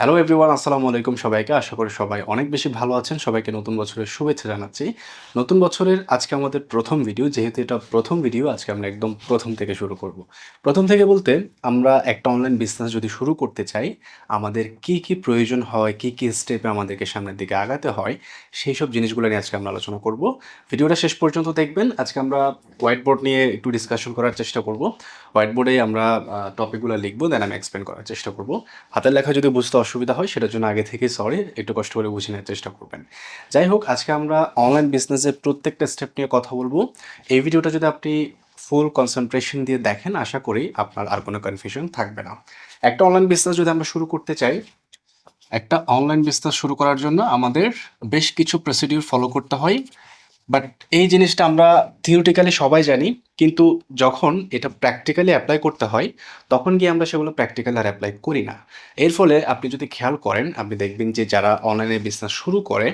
Hello everyone আসসালামু আলাইকুম সবাইকে। আশা করি সবাই অনেক বেশি ভালো আছেন। সবাইকে নতুন বছরের শুভেচ্ছা জানাচ্ছি। নতুন বছরের আজকে আমাদের প্রথম ভিডিও যেহেতু এটা প্রথম ভিডিও আজকে আমরা একদম প্রথম থেকে শুরু করব। প্রথম থেকে বলতে, আমরা একটা অনলাইন বিজনেস যদি শুরু করতে চাই, আমাদের কি কি প্রয়োজন হয়, কি কি স্টেপে আমাদেরকে সামনের দিকে আগাতে হয়, সেই সব জিনিসগুলো নিয়ে আজকে আমরা আলোচনা করব। ভিডিওটা শেষ পর্যন্ত দেখবেন। আজকে আমরা হোয়াইট বোর্ড নিয়ে একটু ডিসকাশন করার চেষ্টা করব। হোয়াইট বোর্ডে আমরা টপিকগুলো লিখব দেন আমি এক্সপ্লেন করার চেষ্টা করব। হাতের লেখা যদি বুঝতে অসুবিধা হয়, সেটার জন্য আগে থেকে সরি একটু কষ্ট করে বুঝে নেওয়ার চেষ্টা করবেন। যাই হোক, আজকে আমরা অনলাইন বিজনেসের প্রত্যেকটা স্টেপ নিয়ে কথা বলব। এই ভিডিওটা যদি আপনি ফুল কনসেন্ট্রেশন দিয়ে দেখেন, আশা করি আপনার আর কোনো কনফিউশন থাকবে না। একটা অনলাইন বিজনেস যদি আমরা শুরু করতে চাই, একটা অনলাইন বিজনেস শুরু করার জন্য আমাদের বেশ কিছু প্রসিডিউর ফলো করতে হয়। বাট এই জিনিসটা আমরা থিওরিটিক্যালি সবাই জানি, কিন্তু যখন এটা প্র্যাকটিক্যালি অ্যাপ্লাই করতে হয়, তখন গিয়ে আমরা সেগুলো প্র্যাকটিক্যালি আর অ্যাপ্লাই করি না। এর ফলে আপনি যদি খেয়াল করেন, আপনি দেখবেন যে যারা অনলাইনে বিজনেস শুরু করে,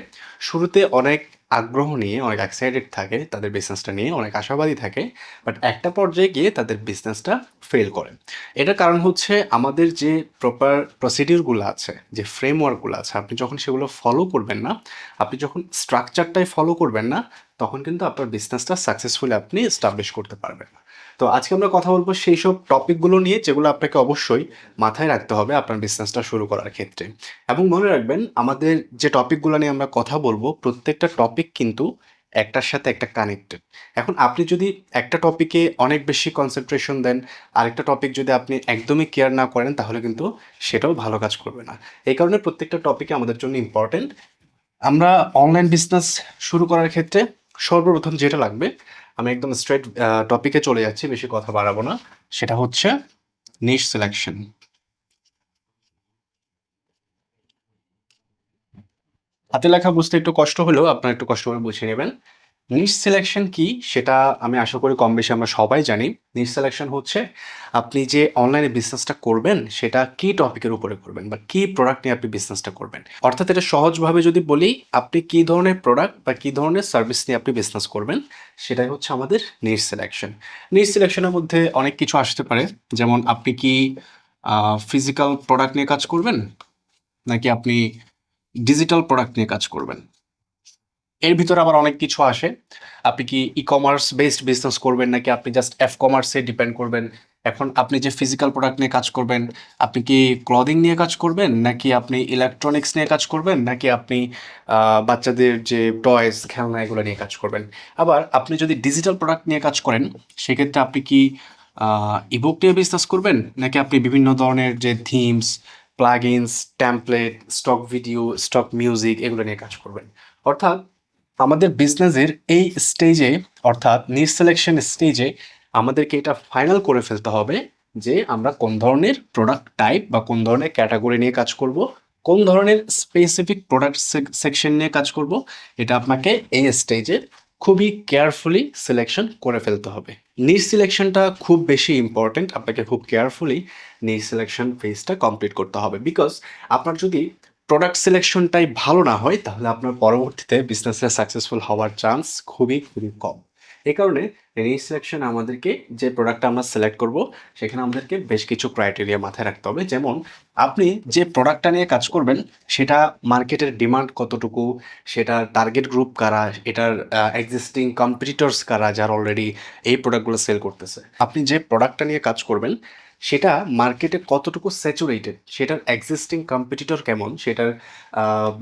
শুরুতে অনেক আগ্রহ নিয়ে অনেক এক্সাইটেড থাকে, তাদের বিজনেসটা নিয়ে অনেক আশাবাদী থাকে বাট একটা পর্যায়ে গিয়ে তাদের বিজনেসটা ফেল করে। এটার কারণ হচ্ছে আমাদের যে প্রপার প্রসিডিউরগুলো আছে, যে ফ্রেমওয়ার্কগুলো আছে, আপনি যখন সেগুলো ফলো করবেন না, আপনি যখন স্ট্রাকচারটাই ফলো করবেন না, তখন কিন্তু আপনার বিজনেসটা সাকসেসফুলি আপনি এস্টাবলিশ করতে পারবেন না। তো আজকে আমরা কথা বলব সেই সব টপিকগুলো নিয়ে, যেগুলো আপনাকে অবশ্যই মাথায় রাখতে হবে আপনার বিজনেসটা শুরু করার ক্ষেত্রে। এবং মনে রাখবেন, আমাদের যে টপিকগুলো নিয়ে আমরা কথা বলব, প্রত্যেকটা টপিক কিন্তু একটার সাথে একটা কানেক্টেড এখন আপনি যদি একটা টপিকে অনেক বেশি কনসেন্ট্রেশন দেন, আরেকটা টপিক যদি আপনি একদমই কেয়ার না করেন, তাহলে কিন্তু সেটাও ভালো কাজ করবে না। এই কারণে প্রত্যেকটা টপিকে আমাদের জন্য ইম্পর্টেন্ট আমরা অনলাইন বিজনেস শুরু করার ক্ষেত্রে সর্বপ্রথম যেটা লাগবে আমি একদম স্ট্রেট টপিকে চলে যাচ্ছি, বেশি কথা বাড়াবো না। সেটা হচ্ছে নিশ সিলেকশন হাতে লেখা বুঝতে একটু কষ্ট হলেও আপনার একটু কষ্ট করে বুঝে নেবেন। নিশ সিলেকশন কি? সেটা আমি আশা করি কম বেশি আমরা সবাই জানি। নিশ সিলেকশন হচ্ছে আপনি যে অনলাইনে বিজনেসটা করবেন, সেটা কি টপিকের উপরে করবেন বা কি প্রোডাক্ট নিয়ে আপনি বিজনেসটা করবেন। অর্থাৎ এটা সহজভাবে যদি বলি, আপনি কি ধরনের প্রোডাক্ট বা কি ধরনের সার্ভিস নিয়ে আপনি বিজনেস করবেন, সেটাই হচ্ছে আমাদের নিশ সিলেকশন নিশ সিলেকশনের মধ্যে অনেক কিছু আসতে পারে। যেমন আপনি কি ফিজিক্যাল প্রোডাক্ট নিয়ে কাজ করবেন, নাকি আপনি ডিজিটাল প্রোডাক্ট নিয়ে কাজ করবেন? এর ভিতরে আবার অনেক কিছু আসে। আপনি কি ই কমার্স বেসড বিজনেস করবেন নাকি আপনি জাস্ট এফ কমার্সে ডিপেন্ড করবেন? এখন আপনি যে ফিজিক্যাল প্রোডাক্ট নিয়ে কাজ করবেন, আপনি কি ক্লদিং নিয়ে কাজ করবেন নাকি আপনি ইলেকট্রনিক্স নিয়ে কাজ করবেন নাকি আপনি বাচ্চাদের যে টয়েস খেলনা এগুলো নিয়ে কাজ করবেন? আবার আপনি যদি ডিজিটাল প্রোডাক্ট নিয়ে কাজ করেন, সেক্ষেত্রে আপনি কি ইবুক নিয়ে বিজনেস করবেন নাকি আপনি বিভিন্ন ধরনের যে themes plugins template stock video stock music এগুলো নিয়ে কাজ করবেন? অর্থাৎ আমাদের বিজনেসের এই স্টেজে অর্থাৎ নিজ সিলেকশন স্টেজে আমাদেরকে এটা ফাইনাল করে ফেলতে হবে যে আমরা কোন ধরনের প্রোডাক্ট টাইপ বা কোন ধরনের ক্যাটাগরি নিয়ে কাজ করব, কোন ধরনের স্পেসিফিক প্রোডাক্ট সেকশন নিয়ে কাজ করব, এটা আপনাকে এই স্টেজে খুবই কেয়ারফুলি সিলেকশন করে ফেলতে হবে। নিজ সিলেকশনটা খুব বেশি ইম্পর্টেন্ট আপনাকে খুব কেয়ারফুলি নিজ সিলেকশন ফেজটা কমপ্লিট করতে হবে বিকজ আপনার যদি প্রোডাক্ট সিলেকশনটাই ভালো না হয়, তাহলে আপনার পরবর্তীতে বিজনেসে সাকসেসফুল হওয়ার চান্স খুবই খুবই কম। এই কারণে নিজ সিলেকশন আমাদেরকে যে প্রোডাক্টটা আমরা সিলেক্ট করব, সেখানে আমাদেরকে বেশ কিছু ক্রাইটেরিয়া মাথায় রাখতে হবে। যেমন, আপনি যে প্রোডাক্টটা নিয়ে কাজ করবেন, সেটা মার্কেটের ডিমান্ড কতটুকু সেটার টার্গেট গ্রুপ কারা, এটার এক্সিস্টিং কম্পিটিটরস কারা, যারা অলরেডি এই প্রোডাক্টগুলো সেল করতেছে। আপনি যে প্রোডাক্টটা নিয়ে কাজ করবেন সেটা মার্কেটে কতটুকু স্যাচুরেটেড সেটার এক্সিস্টিং কম্পিটিটর কেমন, সেটার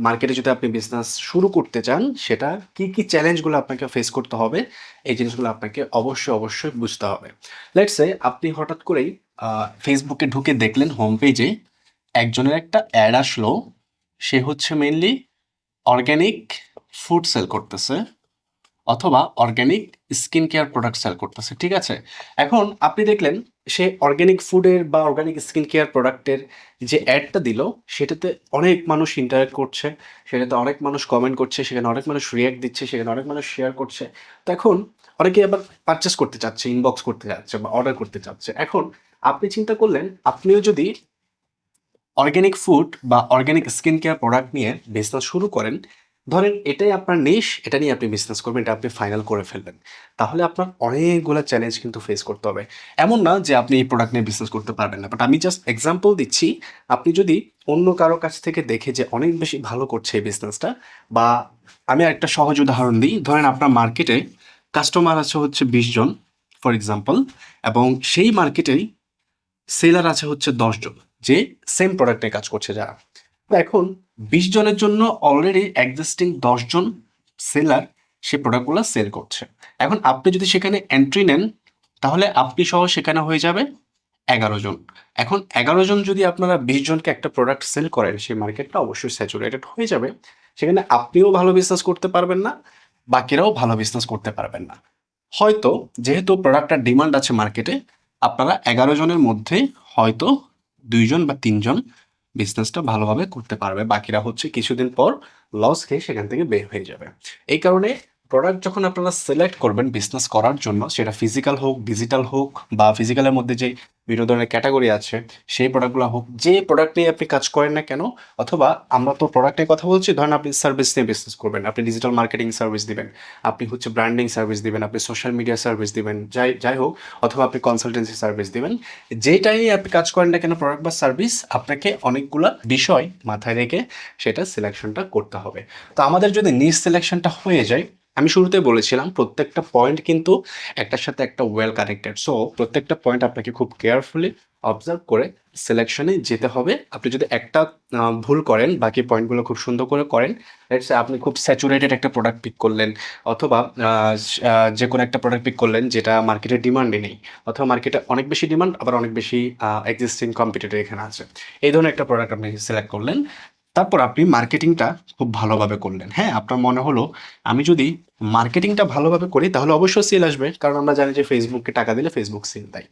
মার্কেটে যদি আপনি বিজনেস শুরু করতে চান, সেটা কি কি চ্যালেঞ্জগুলো আপনাকে ফেস করতে হবে, এই জিনিসগুলো আপনাকে অবশ্যই অবশ্যই বুঝতে হবে। লেটসে আপনি হঠাৎ করেই ফেসবুকে ঢুকে দেখলেন হোম পেজে একজনের একটা অ্যাড আসলো, সে হচ্ছে মেনলি অর্গ্যানিক ফুড সেল করতেছে, অথবা organic skin care product sell করতেছে, ঠিক আছে? এখন আপনি দেখলেন সে অর্গ্যানিক ফুডের বা অর্গ্যানিক স্কিন কেয়ার প্রোডাক্টের যে অ্যাডটা দিল, সেটাতে অনেক মানুষ ইন্টারাক্ট করছে, সেটাতে অনেক মানুষ কমেন্ট করছে, সেখানে অনেক মানুষ রিয়াক্ট দিচ্ছে, সেখানে অনেক মানুষ শেয়ার করছে। তো এখন অনেকে আবার পারচেস করতে চাচ্ছে ইনবক্স করতে চাচ্ছে বা অর্ডার করতে চাচ্ছে। এখন আপনি চিন্তা করলেন, আপনিও যদি অর্গ্যানিক ফুড বা অর্গ্যানিক স্কিন কেয়ার প্রোডাক্ট নিয়ে বিজনেস শুরু করেন ধরেন এটাই আপনার নিশ এটা নিয়ে আপনি বিজনেস করবেন, এটা আপনি ফাইনাল করে ফেলবেন তাহলে আপনার অনেকগুলো চ্যালেঞ্জ কিন্তু ফেস করতে হবে। এমন না যে আপনি এই প্রোডাক্ট নিয়ে বিজনেস করতে পারবেন না বাট আমি জাস্ট এক্সাম্পল দিচ্ছি, আপনি যদি অন্য কারও কাছ থেকে দেখে যে অনেক বেশি ভালো করছে এই বিজনেসটা বা আমি একটা সহজ উদাহরণ দিই, ধরেন আপনার মার্কেটে কাস্টমার আছে হচ্ছে বিশ জন ফর এক্সাম্পল এবং সেই মার্কেটেই সেলার আছে হচ্ছে দশ জন, যে সেম প্রোডাক্টে কাজ করছে যারা। এখন বিশ জনের জন্য অলরেডি এক্সিস্টিং জন সেলার সে প্রোডাক্টগুলো সেল করছে। এখন আপনি যদি সেখানে এন্ট্রি নেন, তাহলে আপনি সহ সেখানে হয়ে যাবে এগারো জন। এখন এগারো জন যদি আপনারা বিশ জনকে একটা প্রোডাক্ট সেল করেন, সেই মার্কেটটা অবশ্যই স্যাচুরেটেড হয়ে যাবে। সেখানে আপনিও ভালো বিজনেস করতে পারবেন না, বাকিরাও ভালো বিজনেস করতে পারবেন না। হয়তো যেহেতু প্রোডাক্টটার ডিমান্ড আছে মার্কেটে আপনারা এগারো জনের মধ্যে হয়তো দুইজন বা তিনজন বিজনেসটা ভালোভাবে করতে পারবে। বাকিরা হচ্ছে কিছুদিন পর লস খেয়ে সেখান থেকে বের হয়ে যাবে। এই কারণে প্রোডাক্ট যখন আপনারা সিলেক্ট করবেন বিজনেস করার জন্য, সেটা ফিজিক্যাল হোক ডিজিটাল হোক, বা ফিজিক্যালের মধ্যে যে বিভিন্ন ধরনের ক্যাটাগরি আছে, সেই প্রোডাক্টগুলো হোক, যে প্রোডাক্ট নিয়ে আপনি কাজ করেন না কেন, অথবা আমরা তো প্রোডাক্টের কথা বলছি, ধরেন আপনি সার্ভিস নিয়ে বিজনেস করবেন, আপনি ডিজিটাল মার্কেটিং সার্ভিস দিবেন, আপনি হচ্ছে ব্র্যান্ডিং সার্ভিস দিবেন, আপনি সোশ্যাল মিডিয়া সার্ভিস দিবেন, যাই যাই হোক, অথবা আপনি কনসালটেন্সি সার্ভিস দিবেন, যেটাই আপনি কাজ করেন না কেন প্রোডাক্ট বা সার্ভিস আপনাকে অনেকগুলো বিষয় মাথায় রেখে সেটা সিলেকশনটা করতে হবে। তো আমাদের যদি নিজ সিলেকশনটা হয়ে যায় আমি শুরুতে বলেছিলাম প্রত্যেকটা পয়েন্ট কিন্তু একটার সাথে একটা ওয়েল কানেক্টেড সো প্রত্যেকটা পয়েন্ট আপনাকে খুব কেয়ারফুলি অবজার্ভ করে সিলেকশনে যেতে হবে। আপনি যদি একটা ভুল করেন, বাকি পয়েন্টগুলো খুব সুন্দর করে করেন আপনি খুব স্যাচুরেটেড একটা প্রোডাক্ট পিক করলেন, অথবা যে কোনো একটা প্রোডাক্ট পিক করলেন যেটা মার্কেটের ডিমান্ডে নেই, অথবা মার্কেটে অনেক বেশি ডিমান্ড আবার অনেক বেশি এক্সিস্টিং কম্পিটিটর এখানে আছে। এই ধরনের একটা প্রোডাক্ট আপনি সিলেক্ট করলেন। তারপর আপনি মার্কেটিংটা খুব ভালোভাবে করলেন। হ্যাঁ আপনার মনে হলো, আমি যদি মার্কেটিংটা ভালোভাবে করি, তাহলে অবশ্যই সেল আসবে। কারণ আমরা জানি যে ফেসবুককে টাকা দিলে ফেসবুক সেল দেয়।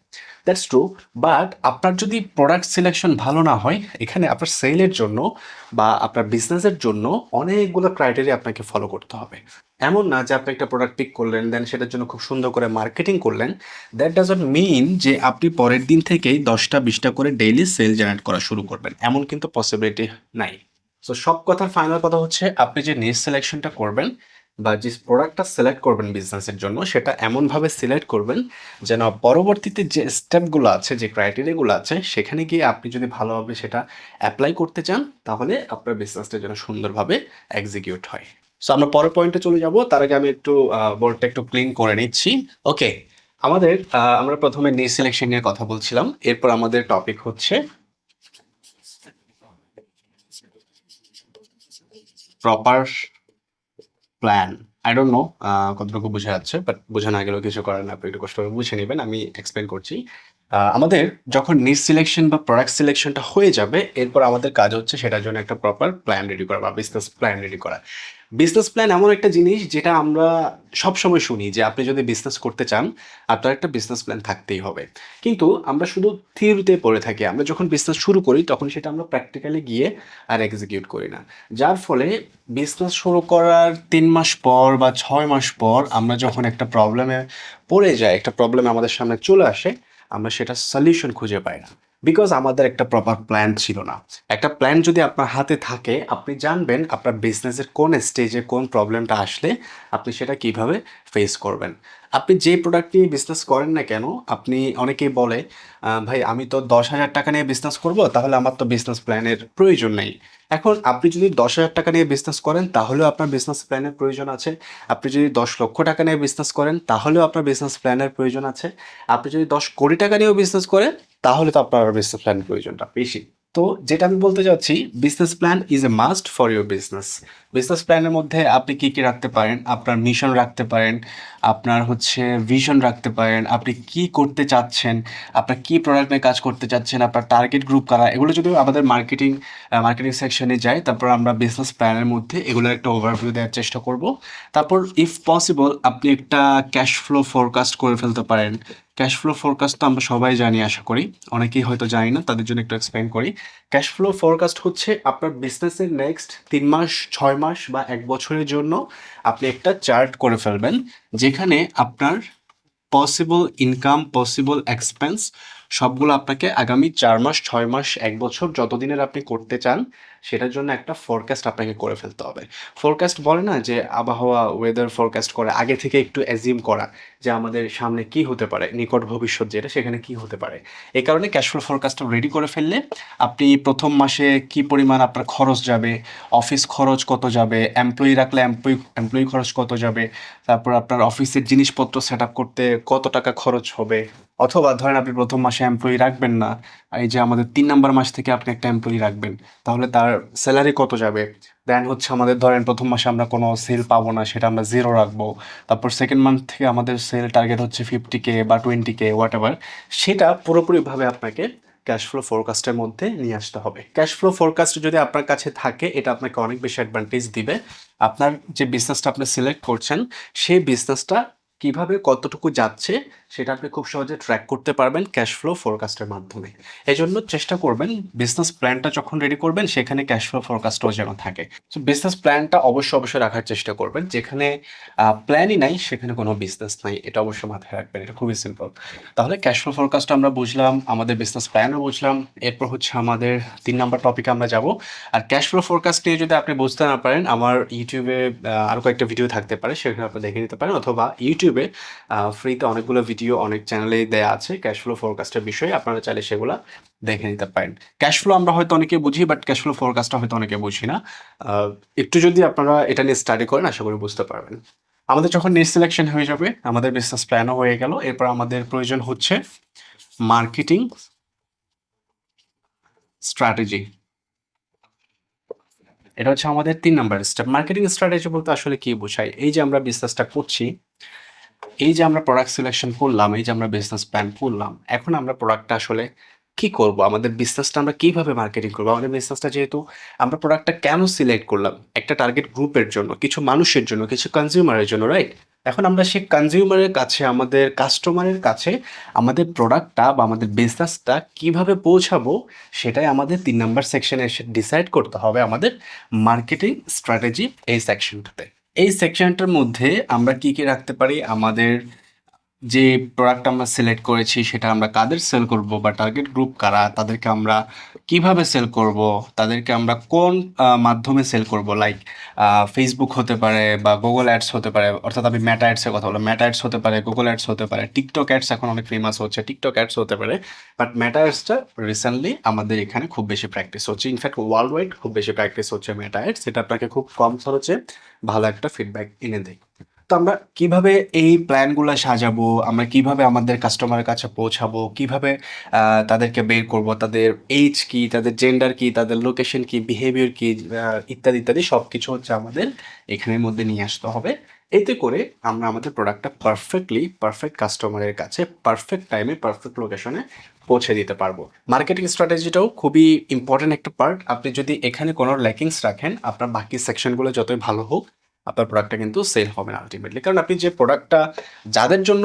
দ্যাটস ট্রু বাট আপনার যদি প্রোডাক্ট সিলেকশন ভালো না হয়, এখানে আপনার সেলের জন্য বা আপনার বিজনেসের জন্য অনেকগুলো ক্রাইটেরিয়া আপনাকে ফলো করতে হবে। এমন না যে আপনি একটা প্রোডাক্ট পিক করলেন দেন সেটার জন্য খুব সুন্দর করে মার্কেটিং করলেন। দ্যাট ডাজ ডাজন্ট মিন যে আপনি পরের দিন থেকেই দশটা, বিশটা করে ডেইলি সেল জেনারেট করা শুরু করবেন। এমন কিন্তু পসিবিলিটি নাই। সো সব কথার ফাইনাল কথা হচ্ছে, আপনি যে নিজ সিলেকশনটা করবেন বা যে প্রোডাক্টটা সিলেক্ট করবেন বিজনেসের জন্য, সেটা এমনভাবে সিলেক্ট করবেন যেন পরবর্তীতে যে স্টেপগুলো আছে, যে ক্রাইটেরিয়াগুলো আছে, সেখানে গিয়ে আপনি যদি ভালোভাবে সেটা অ্যাপ্লাই করতে চান, তাহলে আপনার বিজনেসটা যেন সুন্দরভাবে এক্সিকিউট হয়। সো আমরা পরের পয়েন্টে চলে যাব। তার আগে আমি একটু বোর্ডটা একটু ক্লিন করে নিচ্ছি। ওকে আমাদের আমরা প্রথমে নিজ সিলেকশন নিয়ে কথা বলছিলাম। এরপর আমাদের টপিক হচ্ছে proper plan I don't know কতটুকু বোঝা যাচ্ছে বাট বোঝা না গেলেও কিছু করার আপনি একটু কষ্ট করে বুঝে নেবেন, আমি এক্সপ্লেন করছি। আমাদের যখন নিজ সিলেকশন বা প্রোডাক্ট সিলেকশনটা হয়ে যাবে, এরপর আমাদের কাজ হচ্ছে সেটার জন্য একটা প্রপার প্ল্যান রেডি করা বা বিজনেস প্ল্যান রেডি করা। বিজনেস প্ল্যান এমন একটা জিনিস যেটা আমরা সবসময় শুনি যে আপনি যদি বিজনেস করতে চান, আপনার একটা বিজনেস প্ল্যান থাকতেই হবে। কিন্তু আমরা শুধু থিওরিতে পড়ে থাকি। আমরা যখন বিজনেস শুরু করি, তখন সেটা আমরা প্র্যাকটিক্যালি গিয়ে আর এক্সিকিউট করি না। যার ফলে বিজনেস শুরু করার তিন মাস পর বা ছয় মাস পর আমরা যখন একটা প্রবলেমে পড়ে যাই, একটা প্রবলেম আমাদের সামনে চলে আসে, আমরা সেটা সলিউশন খুঁজে পাই না। বিকজ আমাদের একটা প্রপার প্ল্যান ছিল না। একটা প্ল্যান যদি আপনার হাতে থাকে, আপনি জানবেন আপনার বিজনেসের কোন স্টেজে কোন প্রবলেমটা আসলে আপনি সেটা কীভাবে ফেস করবেন। আপনি যে প্রোডাক্ট নিয়ে বিজনেস করেন না কেন, আপনি অনেকেই বলে ভাই আমি তো দশ হাজার টাকা নিয়ে বিজনেস করব, তাহলে আমার তো বিজনেস প্ল্যানের প্রয়োজন নেই। এখন আপনি যদি দশ হাজার টাকা নিয়ে বিজনেস করেন, তাহলেও আপনার বিজনেস প্ল্যানের প্রয়োজন আছে। আপনি যদি দশ লক্ষ টাকা নিয়ে বিজনেস করেন, তাহলেও আপনার বিজনেস প্ল্যানের প্রয়োজন আছে। আপনি যদি দশ কোটি টাকা নিয়েও বিজনেস করেন তাহলে তো আপনার বিজনেস প্ল্যান প্রয়োজনটা বেশি। তো যেটা আমি বলতে চাচ্ছি business plan is a must for your business business প্ল্যানের মধ্যে আপনি কী কী রাখতে পারেন? আপনার মিশন রাখতে পারেন, আপনার হচ্ছে ভিশন রাখতে পারেন, আপনি কি করতে চাচ্ছেন, আপনার কি প্রোডাক্ট নিয়ে কাজ করতে চাচ্ছেন, আপনার টার্গেট গ্রুপ কারা, এগুলো যদি আমাদের মার্কেটিং মার্কেটিং সেকশনে যাই তারপর আমরা বিজনেস প্ল্যানের মধ্যে এগুলো একটা ওভারভিউ দেওয়ার চেষ্টা করব। তারপর ইফ পসিবল আপনি একটা ক্যাশ ফ্লো ফোরকাস্ট করে ফেলতে পারেন। ক্যাশ ফ্লো ফোরকাস্ট তো আমরা সবাই জানি, আশা করি। অনেকেই হয়তো জানি না, তাদের জন্য একটু এক্সপ্লেন করি। ক্যাশ ফ্লো ফোরকাস্ট হচ্ছে আপনার বিজনেসের নেক্সট তিন মাস, ছয় মাস বা এক বছরের জন্য আপনি একটা চার্ট করে ফেলবেন, যেখানে আপনার পসিবল ইনকাম পসিবল এক্সপেন্স সবগুলো আপনাকে আগামী চার মাস, ছয় মাস, এক বছর যতদিনের আপনি করতে চান, সেটার জন্য একটা ফোরকাস্ট আপনাকে করে ফেলতে হবে। ফোরকাস্ট বলে না যে আবহাওয়া ওয়েদার ফোরকাস্ট করে, আগে থেকে একটু অ্যাজিউম করা যে আমাদের সামনে কি হতে পারে, নিকট ভবিষ্যৎ যেটা, সেখানে কি হতে পারে। এই কারণে ক্যাশফ্লো ফোরকাস্টটা রেডি করে ফেললে আপনি প্রথম মাসে কি পরিমাণ আপনার খরচ যাবে অফিস খরচ কত যাবে এমপ্লয়ি রাখলে এমপ্লয়ি এমপ্লয়ি খরচ কত যাবে, তারপর আপনার অফিসের জিনিসপত্র সেট আপ করতে কত টাকা খরচ হবে অথবা ধরেন আপনি প্রথম মাসে এমপ্লয়ি রাখবেন না এই যে আমাদের তিন নাম্বার মাস থেকে আপনি একটা এমপ্লয়ি রাখবেন, তাহলে তার স্যালারি কত যাবে? দেন হচ্ছে আমাদের ধরেন প্রথম মাসে আমরা কোনো সেল পাবো না, সেটা আমরা জিরো রাখব। তারপর সেকেন্ড মান্থ থেকে আমাদের সেল টার্গেট হচ্ছে ফিফটি কে বা টোয়েন্টি কে হোয়াট এভার সেটা পুরোপুরিভাবে আপনাকে ক্যাশ ফ্লো ফোরকাস্টের মধ্যে নিয়ে আসতে হবে। ক্যাশ ফ্লো ফোরকাস্ট যদি আপনার কাছে থাকে, এটা আপনাকে অনেক বেশি অ্যাডভান্টেজ দিবে। আপনার যে বিজনেসটা আপনি সিলেক্ট করছেন, সেই বিজনেসটা কীভাবে কতটুকু যাচ্ছে সেটা আপনি খুব সহজে ট্র্যাক করতে পারবেন ক্যাশ ফ্লো ফোরকাস্টের মাধ্যমে। এই জন্য চেষ্টা করবেন বিজনেস প্ল্যানটা যখন রেডি করবেন সেখানে ক্যাশ ফ্লো ফোরকাস্টও যেন থাকে। তো বিজনেস প্ল্যানটা অবশ্যই অবশ্যই রাখার চেষ্টা করবেন। যেখানে প্ল্যানই নাই, সেখানে কোনো বিজনেস নাই, এটা অবশ্যই মাথায় রাখবেন, এটা খুবই সিম্পল তাহলে ক্যাশ ফ্লো ফোরকাস্ট আমরা বুঝলাম, আমাদের বিজনেস প্ল্যানও বুঝলাম, এরপর হচ্ছে আমাদের তিন নম্বর টপিকে আমরা যাব। আর ক্যাশ ফ্লো ফোরকাস্ট নিয়ে যদি আপনি বুঝতে না পারেন, আমার ইউটিউবে আরও কয়েকটা ভিডিও থাকতে পারে সেখানে আপনি দেখে নিতে পারেন, অথবা ইউটিউবে ফ্রিতে অনেকগুলো ভিডিও অনেক চ্যানেলে দেওয়া আছে ক্যাশ ফ্লো ফোরকাস্টের বিষয়ে। আপনারা চাইলে সেগুলো দেখে নিতে পারেন। ক্যাশ ফ্লো আমরা হয়তো অনেকে বুঝি বাট ক্যাশ ফ্লো ফোরকাস্টটা হয়তো অনেকে বুঝি না। একটু যদি আপনারা এটা নিয়ে স্টাডি করেন, আশা করি বুঝতে পারবেন। আমাদের যখন নেট সিলেকশন হয়ে যাবে, আমাদের বিজনেস প্ল্যানও হয়ে গেল। এরপর আমাদের প্রয়োজন হচ্ছে মার্কেটিং স্ট্র্যাটেজি এটা হচ্ছে আমাদের তিন নাম্বার স্টেপ মার্কেটিং স্ট্র্যাটেজি বলতে আসলে কি বোঝায়? এই যে আমরা বিজনেসটা করছি এই যে আমরা প্রোডাক্ট সিলেকশন করলাম, এই যে আমরা বিজনেস প্ল্যান করলাম, এখন আমরা প্রোডাক্টটা আসলে কি করব? আমাদের বিজনেসটা আমরা কীভাবে মার্কেটিং করব? আমাদের বিজনেসটা যেহেতু আমরা প্রোডাক্টটা কেন সিলেক্ট করলাম? একটা টার্গেট গ্রুপের জন্য, কিছু মানুষের জন্য, কিছু কনজিউমারের জন্য রাইট এখন আমরা সেই কনজিউমারের কাছে, আমাদের কাস্টমারের কাছে আমাদের প্রোডাক্টটা বা আমাদের বিজনেসটা কীভাবে পৌঁছাবো, সেটাই আমাদের তিন নম্বর সেকশনে এসে ডিসাইড করতে হবে আমাদের মার্কেটিং স্ট্র্যাটেজি এই সেকশনটাতে এই সেকশনটার মধ্যে আমরা কি কি রাখতে পারি? আমাদের যে প্রোডাক্ট আমরা সিলেক্ট করেছি সেটা আমরা কাদের সেল করব বা টার্গেট গ্রুপ কারা, তাদেরকে আমরা কীভাবে সেল করব, তাদেরকে আমরা কোন মাধ্যমে সেল করব? লাইক ফেসবুক হতে পারে বা গুগল অ্যাডস হতে পারে, অর্থাৎ আমি ম্যাটা অ্যাডসের কথা বললাম। মেটা অ্যাডস হতে পারে গুগল অ্যাডস হতে পারে টিকটক অ্যাডস এখন অনেক ফেমাস হচ্ছে টিকটক অ্যাডস হতে পারে। বাট মেটা অ্যাডসটা রিসেন্টলি আমাদের এখানে খুব বেশি প্র্যাকটিস হচ্ছে। ইনফ্যাক্ট ওয়ার্ল্ড ওয়াইড খুব বেশি প্র্যাকটিস হচ্ছে ম্যাটা অ্যাডস সেটা আপনাকে খুব কম খরচে ভালো একটা ফিডব্যাক এনে দেয়। তো আমরা কীভাবে এই প্ল্যানগুলো সাজাবো? আমরা কীভাবে আমাদের কাস্টমারের কাছে পৌঁছাবো? কীভাবে তাদেরকে বের করব? তাদের এজ কি? তাদের জেন্ডার কি? তাদের লোকেশন কি? বিহেভিয়ার কি? ইত্যাদি ইত্যাদি সব কিছু হচ্ছে আমাদের এখানের মধ্যে নিয়ে আসতে হবে। এতে করে আমরা আমাদের প্রোডাক্টটা পারফেক্টলি পারফেক্ট কাস্টমারের কাছে পারফেক্ট টাইমে পারফেক্ট লোকেশনে পৌঁছে দিতে পারব। মার্কেটিং স্ট্র্যাটেজিটাও খুবই ইম্পর্টেন্ট একটা পার্ট আপনি যদি এখানে কোনো ল্যাকিংস রাখেন, আপনার বাকি সেকশনগুলো যতই ভালো হোক আপনার প্রোডাক্টটা কিন্তু সেল হবে না আলটিমেটলি কারণ আপনি যে প্রোডাক্টটা যাদের জন্য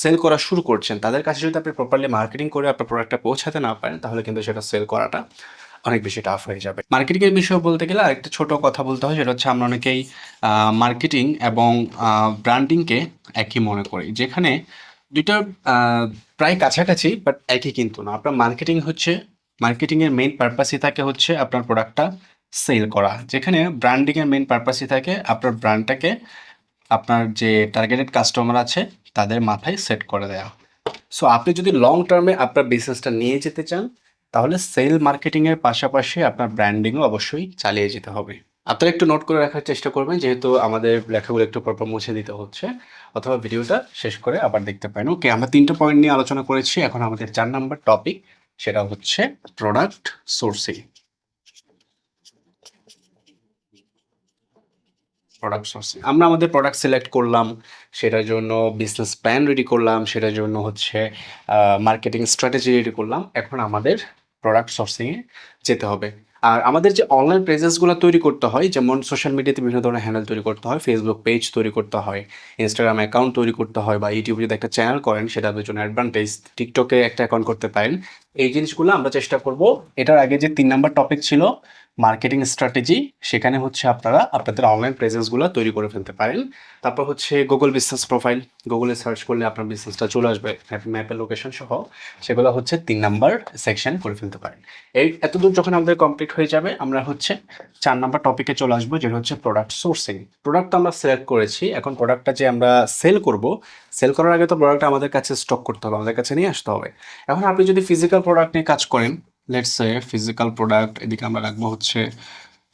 সেল করা শুরু করছেন, তাদের কাছে যদি আপনি প্রপারলি মার্কেটিং করে আপনার প্রোডাক্টটা পৌঁছাতে না পারেন, তাহলে কিন্তু সেটা সেল করাটা অনেক বেশি টাফ হয়ে যাবে। মার্কেটিংয়ের বিষয়ে বলতে গেলে আরেকটা ছোট কথা বলতে হয়, সেটা হচ্ছে আমরা অনেকেই মার্কেটিং এবং ব্র্যান্ডিংকে একই মনে করি, যেখানে দুইটা প্রায় কাছাকাছি বাট একই কিন্তু না। আপনার মার্কেটিং হচ্ছে মার্কেটিংয়ের মেইন পারপাসই থাকে হচ্ছে আপনার প্রোডাক্টটা সেল করা। যেখানে ব্র্যান্ডিংয়ের মেন পারপাসই থাকে, আপনার ব্র্যান্ডটাকে আপনার যে টার্গেটেড কাস্টমার আছে, তাদের মাথায় সেট করে দেওয়া সো আপনি যদি লং টার্মে আপনার বিজনেসটা নিয়ে যেতে চান, তাহলে সেল মার্কেটিংয়ের পাশাপাশি আপনার ব্র্যান্ডিংও অবশ্যই চালিয়ে যেতে হবে। আপনারা একটু নোট করে রাখার চেষ্টা করবেন, যেহেতু আমাদের লেখাগুলো একটু পরপর মুছে দিতে হচ্ছে, অথবা ভিডিওটা শেষ করে আবার দেখতে পারেন। ওকে আমরা তিনটা পয়েন্ট নিয়ে আলোচনা করেছি, এখন আমাদের চার নাম্বার টপিক সেটা হচ্ছে প্রোডাক্ট সোর্সিং প্রোডাক্ট সোর্সিং আমরা আমাদের প্রোডাক্ট সিলেক্ট করলাম, সেটার জন্য বিজনেস প্ল্যান রেডি করলাম, সেটার জন্য হচ্ছে মার্কেটিং স্ট্র্যাটেজি রেডি করলাম। এখন আমাদের প্রোডাক্ট সোর্সিংয়ে যেতে হবে। আর আমাদের যে অনলাইন প্রেজেন্সগুলো তৈরি করতে হয়, যেমন সোশ্যাল মিডিয়াতে বিভিন্ন ধরনের হ্যান্ডেল তৈরি করতে হয় ফেসবুক পেজ তৈরি করতে হয় ইনস্টাগ্রাম অ্যাকাউন্ট তৈরি করতে হয়, বা ইউটিউবে যদি একটা চ্যানেল করেন, সেটা আপনার জন্য অ্যাডভান্টেজ টিকটকে একটা অ্যাকাউন্ট করতে পারেন। এই জিনিসগুলো আমরা চেষ্টা করব। এটার আগে যে তিন নাম্বার টপিক ছিল মার্কেটিং স্ট্র্যাটেজি, সেখানে হচ্ছে আপনারা আপনাদের অনলাইন প্রেজেন্সগুলো তৈরি করে ফেলতে পারেন। তারপর হচ্ছে গুগল বিজনেস প্রোফাইল গুগলে সার্চ করলে আপনার বিজনেসটা চলে আসবে ম্যাপের লোকেশন সহ। সেগুলো হচ্ছে তিন নাম্বার সেকশন করে ফেলতে পারেন। এই এতদূর যখন আমাদের কমপ্লিট হয়ে যাবে, আমরা হচ্ছে চার নাম্বার টপিকে চলে আসব, যেটা হচ্ছে প্রোডাক্ট সোর্সিং প্রোডাক্ট আমরা সিলেক্ট করেছি, এখন প্রোডাক্টটা যে আমরা সেল করব সেল করার আগে তো প্রোডাক্ট আমাদের কাছে স্টক করতে হবে, আমাদের কাছে নিয়ে আসতে হবে। এখন আপনি যদি ফিজিক্যাল প্রোডাক্ট নিয়ে কাজ করেন লেটস ফিজিক্যাল প্রোডাক্ট এদিকে আমরা রাখব হচ্ছে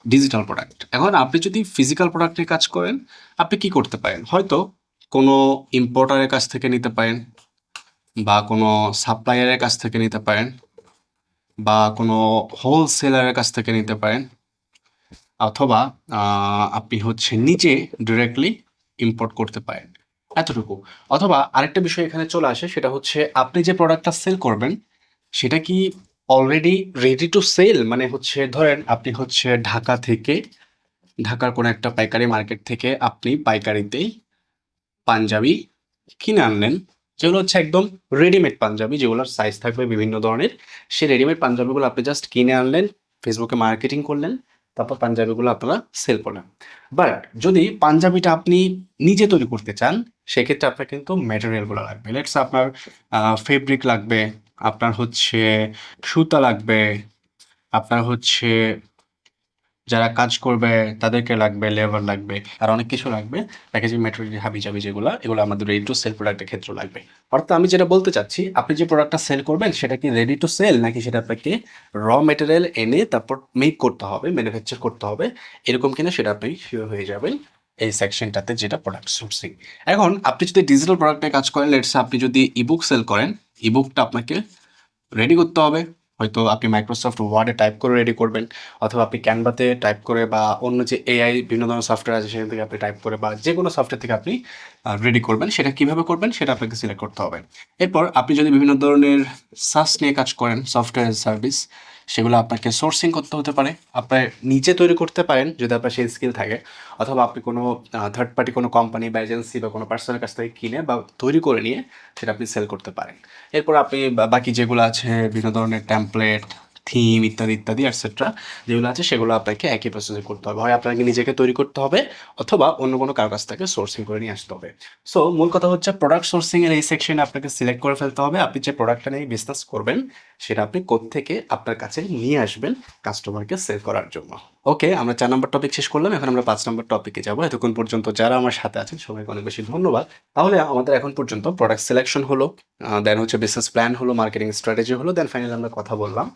ডিজিটাল প্রোডাক্ট এখন আপনি যদি ফিজিক্যাল প্রোডাক্ট নিয়ে কাজ করেন, আপনি কি করতে পারেন? হয়তো কোনো ইম্পোর্টারের কাছ থেকে নিতে পারেন, বা কোনো সাপ্লায়ারের কাছ থেকে নিতে পারেন, বা কোনো হোলসেলারের কাছ থেকে নিতে পারেন, অথবা আপনি হচ্ছে নিজে ডিরেক্টলি ইম্পোর্ট করতে পারেন। এতটুকু। অথবা আরেকটা বিষয় এখানে চলে আসে, সেটা হচ্ছে আপনি যে প্রোডাক্টটা সেল করবেন, সেটা কি অলরেডি রেডি টু সেল মানে হচ্ছে ধরেন আপনি হচ্ছে ঢাকা থেকে, ঢাকার কোনো একটা পাইকারি মার্কেট থেকে আপনি পাইকারিতেই পাঞ্জাবি কিনে আনলেন। যেগুলো হচ্ছে একদম রেডিমেড পাঞ্জাবি যেগুলোর সাইজ থাকবে বিভিন্ন ধরনের। সেই রেডিমেড পাঞ্জাবিগুলো আপনি জাস্ট কিনে আনলেন ফেসবুকে মার্কেটিং করলেন, তারপর পাঞ্জাবিগুলো আপনারা সেল করলেন। বাট যদি পাঞ্জাবিটা আপনি নিজে তৈরি করতে চান, সেক্ষেত্রে আপনার কিন্তু ম্যাটেরিয়ালগুলো লাগবে। লেটস আপনার ফেব্রিক লাগবে আপনার হচ্ছে সুতা লাগবে, আপনার হচ্ছে যারা কাজ করবে তাদেরকে লাগবে লেবার লাগবে, আর অনেক কিছু লাগবে প্যাকেজিং ম্যাটেরিয়াল হাবি জাবি যেগুলো, এগুলো আমাদের রেডি টু সেল প্রোডাক্টের ক্ষেত্রে লাগবে। অর্থাৎ আমি যেটা বলতে চাচ্ছি, আপনি যে প্রোডাক্টটা সেল করবেন সেটা কি রেডি টু সেল নাকি সেটা আপনাকে র মেটেরিয়াল এনে তারপর মেক করতে হবে ম্যানুফ্যাকচার করতে হবে, এরকম কিনা সেটা আপনি শিওর হয়ে যাবেন। এই সেকশনটাতে যেটা প্রোডাক্ট সোর্সিং এখন আপনি যদি ডিজিটাল প্রোডাক্টে কাজ করেন লেটস আপনি যদি ইবুক সেল করেন ইবুকটা আপনাকে রেডি করতে হবে। হয়তো আপনি মাইক্রোসফট ওয়ার্ডে টাইপ করে রেডি করবেন, অথবা আপনি ক্যানভাতে টাইপ করে বা অন্য যে এআই বিভিন্ন ধরনের সফটওয়্যার আছে, সেখান থেকে আপনি টাইপ করে বা যে কোনো সফটওয়্যার থেকে আপনি রেডি করবেন, সেটা কীভাবে করবেন, সেটা আপনাকে সিলেক্ট করতে হবে। এরপর আপনি যদি বিভিন্ন ধরনের সার্চ নিয়ে কাজ করেন সফটওয়্যার সার্ভিস সেগুলো আপনাকে সোর্সিং করতে হতে পারে। আপনার নিজে তৈরি করতে পারেন যদি আপনার সেই স্কিল থাকে। অথবা আপনি কোনো থার্ড পার্টি কোনো কোম্পানি বা এজেন্সি বা কোনো পার্সনের কাছ থেকে কিনে বা তৈরি করে নিয়ে সেটা আপনি সেল করতে পারেন। এরপর আপনি বাকি যেগুলো আছে, বিভিন্ন ধরনের ট্যাম্পলেট থিম ইত্যাদি ইত্যাদি এটসেট্রা যেগুলো আছে সেগুলো আপনাকে একই প্রসেসে করতে হবে। হয় আপনাকে নিজেকে তৈরি করতে হবে অথবা অন্য কোনো কারও কাছ থেকে সোর্সিং করে নিয়ে আসতে হবে। সো মূল কথা হচ্ছে প্রোডাক্ট সোর্সিংয়ের এই সেকশনে আপনাকে সিলেক্ট করে ফেলতে হবে। আপনি যে প্রোডাক্টটা নিয়ে বিজনেস করবেন সেটা আপনি থেকে আপনার কাছে নিয়ে আসবেন কাস্টমারকে সেল করার জন্য। ওকে আমরা চার নম্বর টপিক শেষ করলাম, এখন আমরা পাঁচ নম্বর টপিকে যাব। এতক্ষণ পর্যন্ত যারা আমার সাথে আছেন, সবাইকে অনেক বেশি ধন্যবাদ। তাহলে আমাদের এখন পর্যন্ত প্রোডাক্ট সিলেকশন হলো দেন হচ্ছে বিজনেস প্ল্যান হলো মার্কেটিং স্ট্র্যাটেজি হলো দেন ফাইনালি আমরা কথা বললাম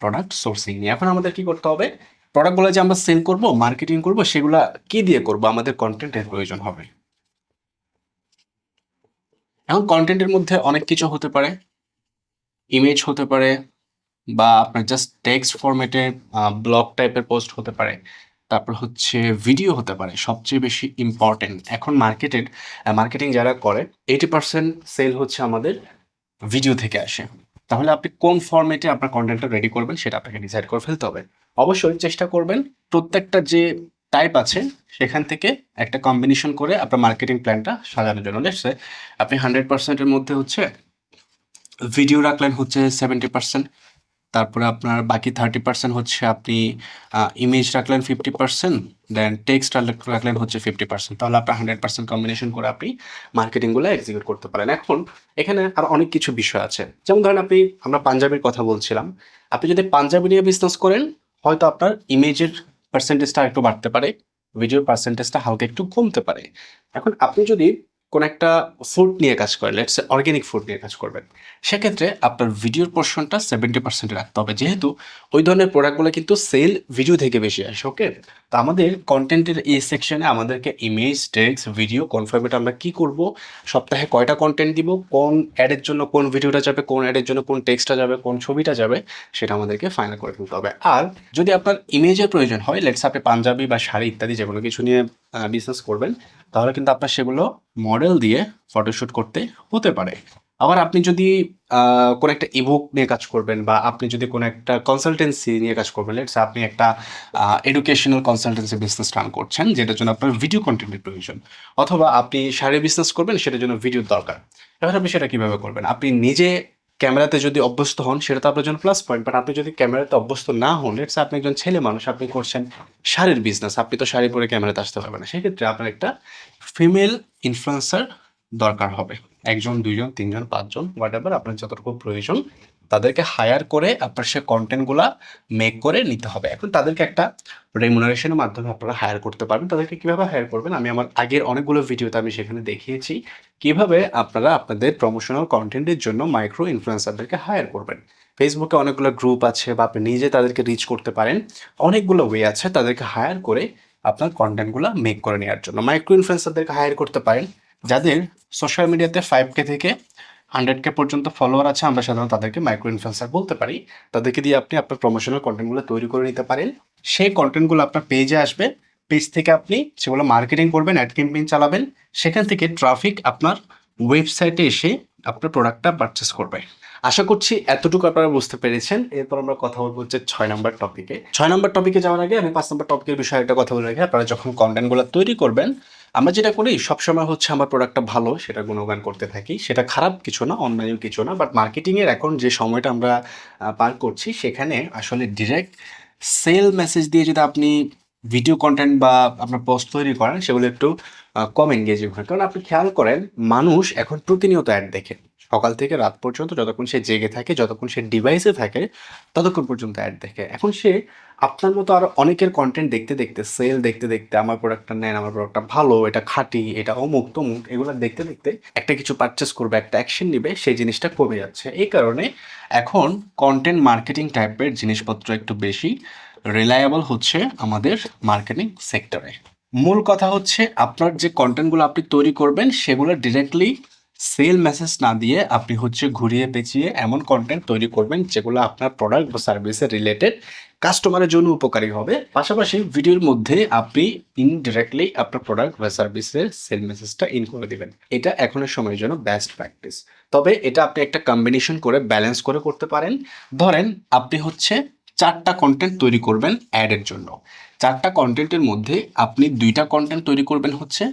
প্রোডাক্ট সোর্সিং নিয়ে। এখন আমাদের কি করতে হবে? প্রোডাক্টগুলো যে আমরা সেল করব মার্কেটিং করব, সেগুলা কি দিয়ে করব? আমাদের কন্টেন্টের প্রয়োজন হবে। এখন কন্টেন্টের মধ্যে অনেক কিছু হতে পারে। ইমেজ হতে পারে বা আপনার জাস্ট টেক্সট ফরম্যাটে ব্লগ টাইপের পোস্ট হতে পারে। তারপর হচ্ছে ভিডিও হতে পারে, সবচেয়ে বেশি ইম্পর্টেন্ট এখন মার্কেটেড মার্কেটিং যারা করে এইটি পার্সেন্ট সেল হচ্ছে আমাদের ভিডিও থেকে আসে। তাহলে আপনি কোন ফরম্যাটে আপনার কন্টেন্টটা রেডি করবেন, সেটা আপনাকে ডিসাইড করে ফেলতে হবে। অবশ্যই চেষ্টা করবেন, প্রত্যেকটা যে টাইপ আছে, সেখান থেকে একটা কম্বিনেশন করে আপনার মার্কেটিং প্ল্যানটা সাজানোর জন্য। লেটসে আপনি হান্ড্রেড পার্সেন্টের মধ্যে হচ্ছে ভিডিও রাখলেন হচ্ছে সেভেন্টি পার্সেন্ট তারপরে আপনার বাকি থার্টি পার্সেন্ট হচ্ছে আপনি ইমেজ রাখলেন ফিফটি পার্সেন্ট দেন টেক্সট রাখলেন হচ্ছে ফিফটি পার্সেন্ট তাহলে আপনার হান্ড্রেড পার্সেন্ট কম্বিনেশন করে আপনি মার্কেটিংগুলো এক্সিকিউট করতে পারেন। এখন এখানে আর অনেক কিছু বিষয় আছে। যেমন ধরেন আপনি, আমরা পাঞ্জাবির কথা বলছিলাম, আপনি যদি পাঞ্জাবি নিয়ে বিজনেস করেন, হয়তো আপনার ইমেজের পার্সেন্টেজটা একটু বাড়তে পারে ভিডিওর পার্সেন্টেজটা হালকা একটু কমতে পারে। এখন আপনি যদি কোন একটা ফুড নিয়ে কাজ করেন লেটস অর্গ্যানিক ফুড নিয়ে কাজ করবেন সেক্ষেত্রে আপনার ভিডিওর পোর্শনটা সেভেন্টি পার্সেন্ট রাখতে হবে। যেহেতু ওই ধরনের প্রোডাক্টগুলো কিন্তু সেল ভিডিও থেকে বেশি আসে ওকে তো আমাদের কন্টেন্টের এই সেকশনে আমাদেরকে ইমেজ টেক্সট ভিডিও কনফার্মেট আমরা কি করব? সপ্তাহে কয়টা কন্টেন্ট দিব? কোন অ্যাডের জন্য কোন ভিডিওটা যাবে? কোন অ্যাডের জন্য কোন টেক্সটটা যাবে? কোন ছবিটা যাবে? সেটা আমাদেরকে ফাইনাল করে ফেলতে হবে। আর যদি আপনার ইমেজের প্রয়োজন হয় লেটস আপনি পাঞ্জাবি বা শাড়ি ইত্যাদি যে কোনো কিছু নিয়ে বিজনেস করবেন, তাহলে কিন্তু আপনার সেগুলো মডেল দিয়ে ফটোশ্যুট করতে হতে পারে। আবার আপনি যদি কোনো একটা ইবুক নিয়ে কাজ করবেন বা আপনি যদি কোনো একটা কনসালটেন্সি নিয়ে কাজ করবেন লেটস আপনি একটা এডুকেশনাল কনসালটেন্সি বিজনেস রান করছেন, যেটার জন্য আপনার ভিডিও কন্টেন্টের প্রয়োজন। অথবা আপনি শাড়ি বিজনেস করবেন, সেটার জন্য ভিডিওর দরকার। এবার আপনি সেটা কীভাবে করবেন? আপনি নিজে ক্যামেরাতে যদি অভ্যস্ত হন, সেটা তো আপনার জন্য প্লাস পয়েন্ট বাট আপনি যদি ক্যামেরাতে অভ্যস্ত না হন লেটস আপনি একজন ছেলে মানুষ, আপনি করছেন শাড়ির বিজনেস আপনি তো শাড়ি পরে ক্যামেরাতে আসতে পারবেন না। সেক্ষেত্রে আপনার একটা ফিমেল ইনফ্লুয়েন্সার দরকার হবে। একজন, দুইজন, তিনজন, পাঁচজন হোয়াট এভার আপনার যতটুকু প্রয়োজন, তাদেরকে হায়ার করে আপনার সে কন্টেন্টগুলা মেক করে নিতে হবে। এখন তাদেরকে একটা রেমুনারেশনের মাধ্যমে আপনারা হায়ার করতে পারবেন। তাদেরকে কীভাবে হায়ার করবেন? আমি আমার আগের অনেকগুলো ভিডিওতে আমি সেখানে দেখিয়েছি কীভাবে আপনারা আপনাদের প্রমোশনাল কন্টেন্টের জন্য মাইক্রো ইনফ্লুয়েন্সারদেরকে হায়ার করবেন। ফেসবুকে অনেকগুলো গ্রুপ আছে বা আপনি নিজে তাদেরকে রিচ করতে পারেন। অনেকগুলো ওয়ে আছে তাদেরকে হায়ার করে আপনার কন্টেন্টগুলো মেক করে নেওয়ার জন্য। মাইক্রো ইনফ্লুয়েন্সারদেরকে হায়ার করতে পারেন। যাদের সোশ্যাল মিডিয়াতে ফাইভ কে থেকে হান্ড্রেড কে পর্যন্ত ফলোয়ার আছে, আমরা সাধারণত তাদেরকে মাইক্রো ইনফ্লুয়েন্সার বলতে পারি। তাদেরকে দিয়ে আপনি আপনার প্রমোশনাল কন্টেন্টগুলো তৈরি করে নিতে পারেন। সেই কন্টেন্টগুলো আপনার পেজে আসবে। পেজ থেকে আপনি সেগুলো মার্কেটিং করবেন অ্যাড ক্যাম্পেইন চালাবেন। সেখান থেকে ট্রাফিক আপনার ওয়েবসাইটে এসে আপনার প্রোডাক্টটা পারচেস করবে। আশা করছি এতটুকু আপনারা বুঝতে পেরেছেন। এরপর আমরা কথা বলব হচ্ছে ছয় নম্বর টপিকে ছয় নম্বর টপিকে যাওয়ার আগে আমি পাঁচ নম্বর টপিকের বিষয়ে একটা কথা বলে রাখি। আপনারা যখন কন্টেন্টগুলো তৈরি করবেন আমরা যেটা করি, সবসময় হচ্ছে আমার প্রোডাক্টটা ভালো, সেটা গুণগান করতে থাকি। সেটা খারাপ কিছু না অন্যায় কিছু না বাট মার্কেটিংয়ের এখন যে সময়টা আমরা পার করছি, সেখানে আসলে ডিরেক্ট সেল মেসেজ দিয়ে যদি আপনি ভিডিও কন্টেন্ট বা আপনার পোস্ট তৈরি করেন, সেগুলো একটু কম এঙ্গেজিং হয়। কারণ আপনি খেয়াল করেন, মানুষ এখন প্রতিনিয়ত অ্যাড দেখে। সকাল থেকে রাত পর্যন্ত যতক্ষণ সে জেগে থাকে, যতক্ষণ সে ডিভাইসে থাকে, ততক্ষণ পর্যন্ত অ্যাড দেখে। এখন সে আপনার মতো আরও অনেকের কন্টেন্ট দেখতে দেখতে সেল দেখতে দেখতে, আমার প্রোডাক্টটা নেন, আমার প্রোডাক্টটা ভালো, এটা খাঁটি, এটা অমুক তমুক, এগুলো দেখতে দেখতে একটা কিছু পারচেস করবে, একটা অ্যাকশন নিবে, সেই জিনিসটা কমে যাচ্ছে। এই কারণে এখন কন্টেন্ট মার্কেটিং টাইপের জিনিসপত্র একটু বেশি রিলায়েবল হচ্ছে আমাদের মার্কেটিং সেক্টরে মূল কথা হচ্ছে আপনার যে কন্টেন্টগুলো আপনি তৈরি করবেন, সেগুলো ডিরেক্টলি সেল মেসেজ না দিয়ে আপনি হচ্ছে ঘুরিয়ে পেঁচিয়ে এমন কন্টেন্ট তৈরি করবেন যেগুলো আপনার প্রোডাক্ট বা সার্ভিসের রিলেটেড কাস্টমারের জন্য উপকারী হবে। পাশাপাশি ভিডিওর মধ্যে আপনি ইনডিরেক্টলি আপনার প্রোডাক্ট বা সার্ভিসের সেল মেসেজটা ইন করে দেবেন। এটা এখনের সময়ের জন্য বেস্ট প্র্যাকটিস তবে এটা আপনি একটা কম্বিনেশন করে ব্যালেন্স করে করতে পারেন। ধরেন আপনি হচ্ছে চারটা কন্টেন্ট তৈরি করবেন অ্যাডের জন্য। চারটা কন্টেন্টের মধ্যে আপনি দুইটা কন্টেন্ট তৈরি করবেন হচ্ছে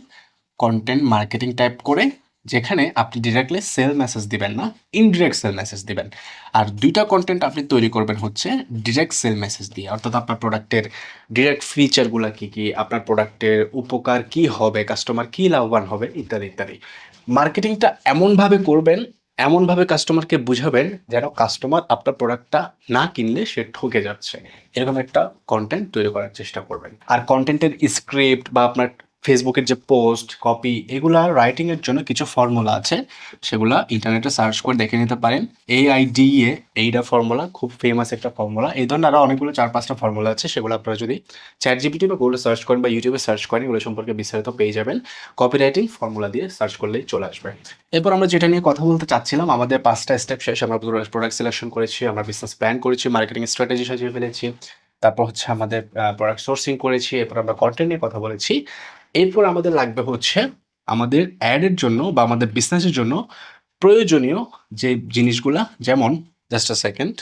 কন্টেন্ট মার্কেটিং টাইপ করে। যেখানে আপনি ডিরেক্টলি সেল মেসেজ দিবেন না ইনডিরেক্ট সেল মেসেজ দিবেন। আর দুইটা কন্টেন্ট আপনি তৈরি করবেন হচ্ছে ডিরেক্ট সেল মেসেজ দিয়ে। অর্থাৎ আপনার প্রোডাক্টের ডিরেক্ট ফিচারগুলো কী কী, আপনার প্রোডাক্টের উপকার কি হবে কাস্টমার কি লাভবান হবে, ইত্যাদি ইত্যাদি। মার্কেটিংটা এমনভাবে করবেন, এমনভাবে কাস্টমারকে বুঝাবেন যেন কাস্টমার আপনার প্রোডাক্টটা না কিনলে সে ঠকে যাচ্ছে। এরকম একটা কন্টেন্ট তৈরি করার চেষ্টা করবেন। আর কন্টেন্টের স্ক্রিপ্ট বা আপনার ফেসবুকের যে পোস্ট কপি এগুলা রাইটিংয়ের জন্য কিছু ফর্মুলা আছে। সেগুলা ইন্টারনেটে সার্চ করে দেখে নিতে পারেন। এই আইডি এ এইটা ফর্মুলা খুব ফেমাস একটা ফর্মুলা এই ধরনের আরও অনেকগুলো চার পাঁচটা ফর্মুলা আছে, সেগুলো আপনারা যদি চ্যাট জিপিটি বা গুগলে সার্চ করেন বা ইউটিউবে সার্চ করেন, এগুলো সম্পর্কে বিস্তারিত পেয়ে যাবেন। কপি রাইটিং ফর্মুলা দিয়ে সার্চ করলেই চলে আসবে। এরপর আমরা যেটা নিয়ে কথা বলতে চাচ্ছিলাম, আমাদের পাঁচটা স্টেপ শেষ। আমরা প্রোডাক্ট সিলেকশন করেছি, আমরা বিজনেস প্ল্যান করেছি মার্কেটিং স্ট্র্যাটেজি সাজিয়ে ফেলেছি। তারপর হচ্ছে আমাদের প্রোডাক্ট সোর্সিং করেছি, এরপর আমরা কন্টেন্ট নিয়ে কথা বলেছি। এরপর আমাদের লাগবে হচ্ছে আমাদের অ্যাডের জন্য বা আমাদের বিজনেসের জন্য প্রয়োজনীয় যে জিনিসগুলা, যেমন জাস্ট আ সেকেন্ড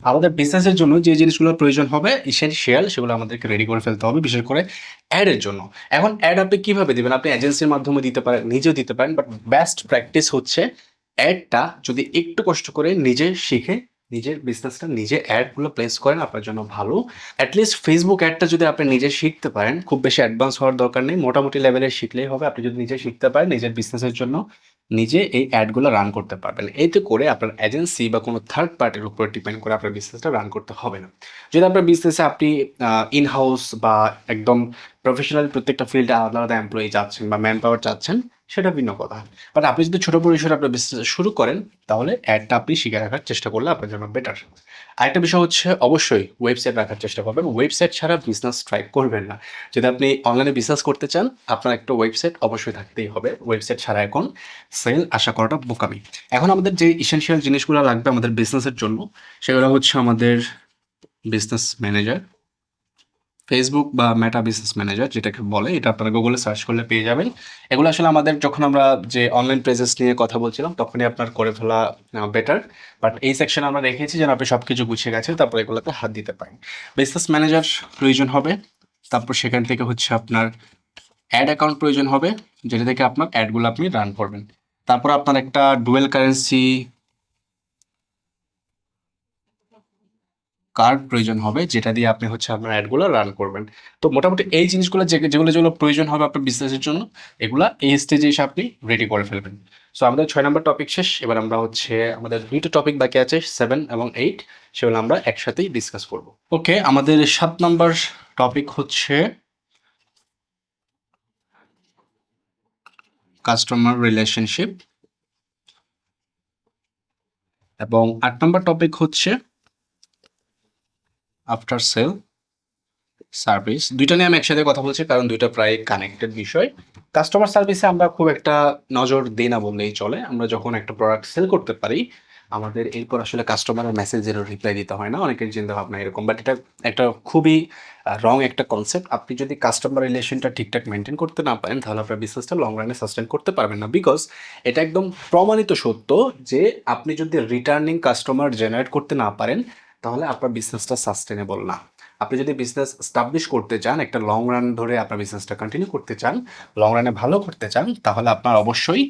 আমাদের বিজনেসের জন্য যে জিনিসগুলোর প্রয়োজন হবে ইসেনশিয়াল সেগুলো আমাদেরকে রেডি করে ফেলতে হবে, বিশেষ করে অ্যাডের জন্য। এখন অ্যাড আপনি কীভাবে দিবেন? আপনি এজেন্সির মাধ্যমে দিতে পারেন, নিজেও দিতে পারেন বাট বেস্ট প্র্যাকটিস হচ্ছে অ্যাডটা যদি একটু কষ্ট করে নিজে শিখে নিজের বিজনেসটা নিজে অ্যাডগুলো প্লেস করেন, আপনার জন্য ভালো। অ্যাটলিস্ট ফেসবুক অ্যাডটা যদি আপনি নিজে শিখতে পারেন, খুব বেশি অ্যাডভান্স হওয়ার দরকার নেই। মোটামুটি লেভেলে শিখলেই হবে। আপনি যদি নিজে শিখতে পারেন, নিজের বিজনেসের জন্য নিজে এই অ্যাডগুলো রান করতে পারবেন। এতে করে আপনার এজেন্সি বা কোনো থার্ড পার্টির উপর ডিপেন্ড করে আপনার বিজনেসটা রান করতে হবে না। যদি আপনার বিজনেসে আপনি ইন হাউস বা একদম প্রফেশনাল প্রত্যেকটা ফিল্ডে আলাদা আলাদা এমপ্লয়ি চাচ্ছেন বা ম্যান পাওয়ার চাচ্ছেন, সেটা ভিন্ন কথা। বাট আপনি যদি ছোটো পরিসরে আপনার বিজনেস শুরু করেন, তাহলে অ্যাডটা আপনি শিখে রাখার চেষ্টা করলে আপনার জন্য বেটার আরেকটা বিষয় হচ্ছে, অবশ্যই ওয়েবসাইট রাখার চেষ্টা করবেন। ওয়েবসাইট ছাড়া বিজনেস ট্রাই করবেন না। যদি আপনি অনলাইনে বিজনেস করতে চান, আপনার একটা ওয়েবসাইট অবশ্যই থাকতেই হবে। ওয়েবসাইট ছাড়া এখন সেল আশা করাটা বোকামি। এখন আমাদের যে ইসেনশিয়াল জিনিসগুলো লাগবে আমাদের বিজনেসের জন্য, সেগুলো হচ্ছে আমাদের বিজনেস ম্যানেজার ফেসবুক বা মেটা বিজনেস ম্যানেজার যেটাকে বলে, এটা আপনারা গুগলে সার্চ করলে পেয়ে যাবেন। এগুলো আসলে আমাদের যখন আমরা যে অনলাইন প্রেজেন্স নিয়ে কথা বলছিলাম, তখনই আপনার করে ফেলা বেটার বাট এই সেকশনে আমরা রেখেছি যেন আপনি সব কিছু গুছিয়ে গেছে তারপর এগুলোতে হাত দিতে পারেন। বিজনেস ম্যানেজার প্রয়োজন হবে, তারপর সেখান থেকে হচ্ছে আপনার অ্যাড অ্যাকাউন্ট প্রয়োজন হবে, যেটা থেকে আপনার অ্যাডগুলো আপনি রান করবেন। তারপর আপনার একটা ডুয়েল কারেন্সি কার্ড প্রয়োজন হবে, যেটা দিয়ে আপনি হচ্ছে আপনার অ্যাডগুলো রান করবেন। তো মোটামুটি এই জিনিসগুলো যেগুলো যেগুলো প্রয়োজন হবে আপনার বিজনেসের জন্য, এগুলো এই স্টেজে এসে আপনি রেডি করে ফেলবেন। সো আমাদের ছয় নম্বর টপিক শেষ, এবার আমরা হচ্ছে আমাদের দুইটা টপিক বাকি আছে সেভেন এবং এইট সেগুলো আমরা একসাথেই ডিসকাস করব। ওকে আমাদের সাত নম্বর টপিক হচ্ছে কাস্টমার রিলেশনশিপ এবং আট নম্বর টপিক হচ্ছে আফটার সেল সার্ভিস দুইটা নিয়ে আমি একসাথে কথা বলছি, কারণ দুইটা প্রায় কানেক্টেড বিষয়। কাস্টমার সার্ভিসে আমরা খুব একটা নজর দিই না বললেই চলে। আমরা যখন একটা প্রোডাক্ট সেল করতে পারি, আমাদের এরপর আসলে কাস্টমারের মেসেজের রিপ্লাই দিতে হয় না। অনেকের চিন্তা ভাবনা এরকম বাট এটা একটা খুবই রং একটা কনসেপ্ট আপনি যদি কাস্টমার রিলেশনটা ঠিকঠাক মেনটেন করতে না পারেন, তাহলে আপনার বিজনেসটা লং রানে সাস্টেন করতে পারবেন না। বিকজ এটা একদম প্রমাণিত সত্য যে, আপনি যদি রিটার্নিং কাস্টমার জেনারেট করতে না পারেন তাহলে আপনার বিজনেসটা সাস্টেনেবল না। আপনি যদি বিজনেস স্টাবলিশ করতে চান, একটা লং রান ধরে আপনার বিজনেসটা কন্টিনিউ করতে চান লং রানে ভালো করতে চান, তাহলে আপনার অবশ্যই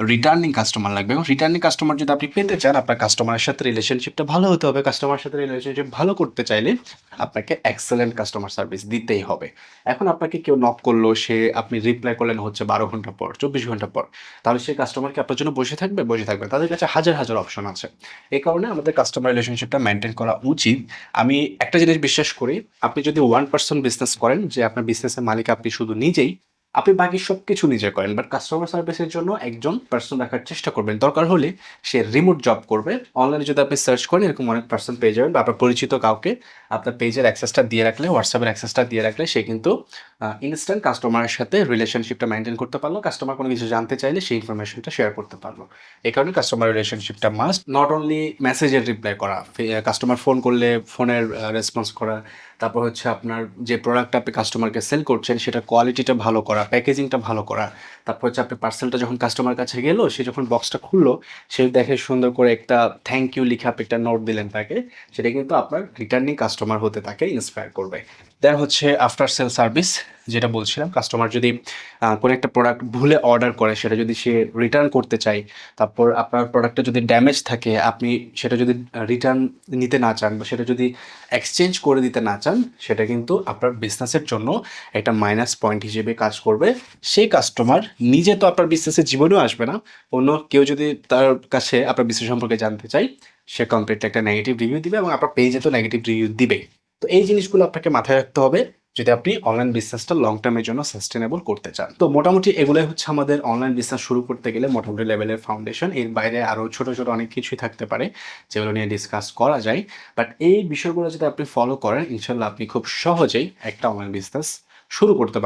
রিটার্নিং কাস্টমার লাগবে। এবং রিটার্নিং কাস্টমার যদি আপনি পেতে চান, আপনার কাস্টমারের সাথে রিলেশনশিপটা ভালো হতে হবে। কাস্টমারের সাথে রিলেশনশিপ ভালো করতে চাইলে আপনাকে এক্সেলেন্ট কাস্টমার সার্ভিস দিতেই হবে। এখন আপনাকে কেউ নক করল, সে আপনি রিপ্লাই করলেন হচ্ছে বারো ঘণ্টা পর, চব্বিশ ঘণ্টা পর। তাহলে সেই কাস্টমারকে আপনার জন্য বসে থাকবে বসে থাকবে। তাদের কাছে হাজার হাজার অপশন আছে। এই কারণে আমাদের কাস্টমার রিলেশনশিপটা মেনটেন করা উচিত। আমি একটা জিনিস বিশ্বাস করি, আপনি যদি ওয়ান পার্সন বিজনেস করেন, যে আপনার বিজনেসের মালিক আপনি শুধু নিজেই আপনি বাকি সব কিছু নিজে করেন বাট কাস্টমার সার্ভিসের জন্য একজন পার্সন রাখার চেষ্টা করবেন। দরকার হলে সে রিমোট জব করবে। অনলাইনে যদি আপনি সার্চ করেন, এরকম অনেক পার্সন পেয়ে যাবেন, বা আপনার পরিচিত কাউকে আপনার পেজের অ্যাক্সেসটা দিয়ে রাখলে হোয়াটসঅ্যাপের অ্যাক্সেসটা দিয়ে রাখলে, সে কিন্তু ইনস্ট্যান্ট কাস্টমারের সাথে রিলেশনশিপটা মেনটেন করতে পারল। কাস্টমার কোনো কিছু জানতে চাইলে সেই ইনফরমেশনটা শেয়ার করতে পারল। এই কারণে কাস্টমার রিলেশনশিপটা মাস্ট নট অনলি মেসেজের রিপ্লাই করা কাস্টমার ফোন করলে ফোনের রেসপন্স করা তারপর হচ্ছে আপনার যে প্রোডাক্টটা আপনি কাস্টমারকে সেল করছেন সেটা কোয়ালিটিটা ভালো করা প্যাকেজিংটা ভালো করা তারপর হচ্ছে আপনি পার্সেলটা যখন কাস্টমার কাছে গেলো, সে যখন বক্সটা খুললো, সে দেখে সুন্দর করে একটা থ্যাংক ইউ লিখে আপনি একটা নোট দিলেন তাকে, সেটা কিন্তু আপনার রিটার্নিং কাস্টমার হতে তাকে ইন্সপায়ার করবে। দেন হচ্ছে আফটার সেল সার্ভিস যেটা বলছিলাম কাস্টমার যদি কোনো একটা প্রোডাক্ট ভুলে অর্ডার করে, সেটা যদি সে রিটার্ন করতে চায়, তারপর আপনার প্রোডাক্টটা যদি ড্যামেজ থাকে, আপনি সেটা যদি রিটার্ন নিতে না চান বা সেটা যদি এক্সচেঞ্জ করে দিতে না চান, সেটা কিন্তু আপনার বিজনেসের জন্য একটা মাইনাস পয়েন্ট হিসেবে কাজ করবে। সেই কাস্টমার নিজে তো আপনার বিজনেসের জীবনেও আসবে না। অন্য কেউ যদি তার কাছে আপনার বিজনেস সম্পর্কে জানতে চায়, সে কমপ্লিট একটা নেগেটিভ রিভিউ দিবে এবং আপনার পেজে তো নেগেটিভ রিভিউ দিবে তো এই জিনিসগুলো আপনাকে মাথায় রাখতে হবে যদি আপনি অনলাইন বিজনেসটা লং টার্মের জন্য সাস্টেনেবল করতে চান। তো মোটামুটি এগুলোই হচ্ছে আমাদের অনলাইন বিজনেস শুরু করতে গেলে মোটামুটি লেভেলের ফাউন্ডেশন এর বাইরে আরও ছোট ছোট অনেক কিছুই থাকতে পারে যেগুলো নিয়ে ডিসকাস করা যায়। বাট এই বিষয়গুলো যদি আপনি ফলো করেন ইনশাল্লাহ আপনি খুব সহজেই একটা অনলাইন বিজনেস শুরু করতে পারবেন।